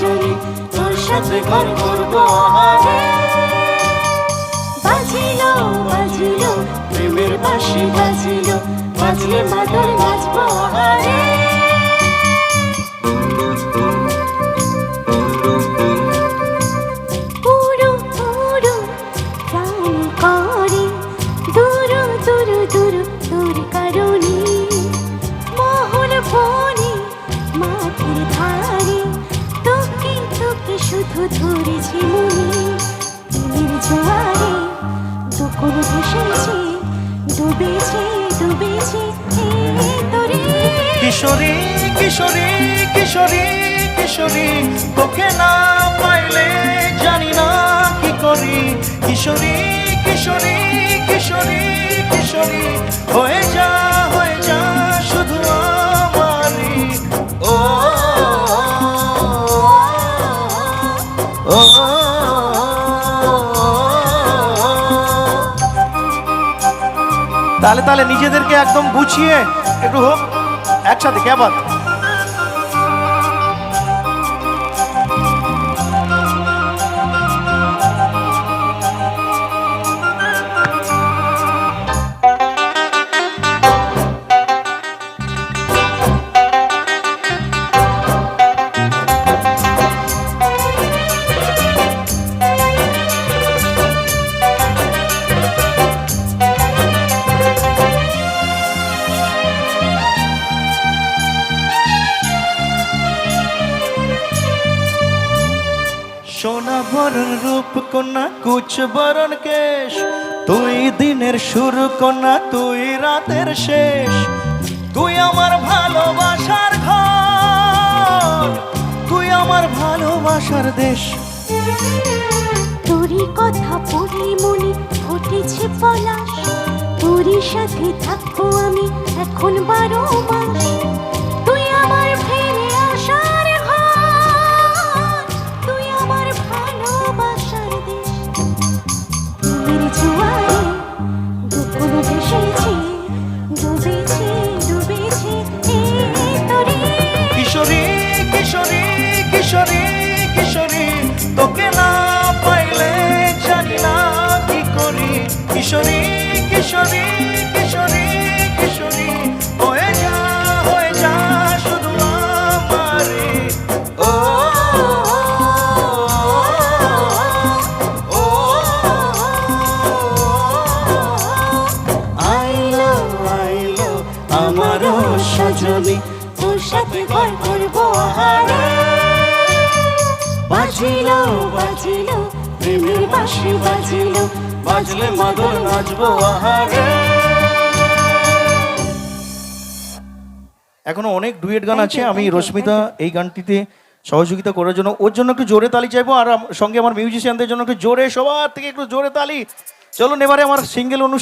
চলি তোর সাথে ঘর করব আহারে। বাজিল বাজিল, প্রেমের বাঁশি বাজিল, বাজলে মাদল বাজবো আহারে। ধরেছি মনে দিনের জোয়ারে কিশোরী, তোকে না পাইলে জানি না কি করি। কিশোরী কিশোরী কিশোরী কিশোরী, হয়ে তাহলে তাহলে নিজেদেরকে একদম গুছিয়ে একটু হোক একসাথে কেমন বরণ রূপ কন্যা কুচ বরণ কেশ। তুই দিনের শুরু কন্যা তুই রাতের শেষ। তুই আমার ভালোবাসার ঘর। তুই আমার ভালোবাসার দেশ। তোরই কথা পড়ি মনে ঘটেছে পলাশ। তোরই সাথে থাকব আমি এখন বারো কিশোরী কিশোরী কিশোরী তোকে না জানি না কি করি কিশোরী কিশোরী কিশোরী কিশোরী হয়ে যা হয়ে শুধু আমারে ও, আইলো আইলো আমারও সজনী তোর সাথে ঘর করব আহারে। বাজিল বাজিল প্রেমের বাজিল বাজলে মাদল নাচবো আহারে। এখনও অনেক ডুয়েট গান আছে আমি রশ্মিতা এই গানটিতে সহযোগিতা করার জন্য ওর জন্য একটু জোরে তালি চাইব আর সঙ্গে আমার মিউজিশিয়ানদের জন্য একটু জোরে সবার থেকে একটু জোরে তালি। চলুন এবারে আমার সিঙ্গেল অনুষ্ঠান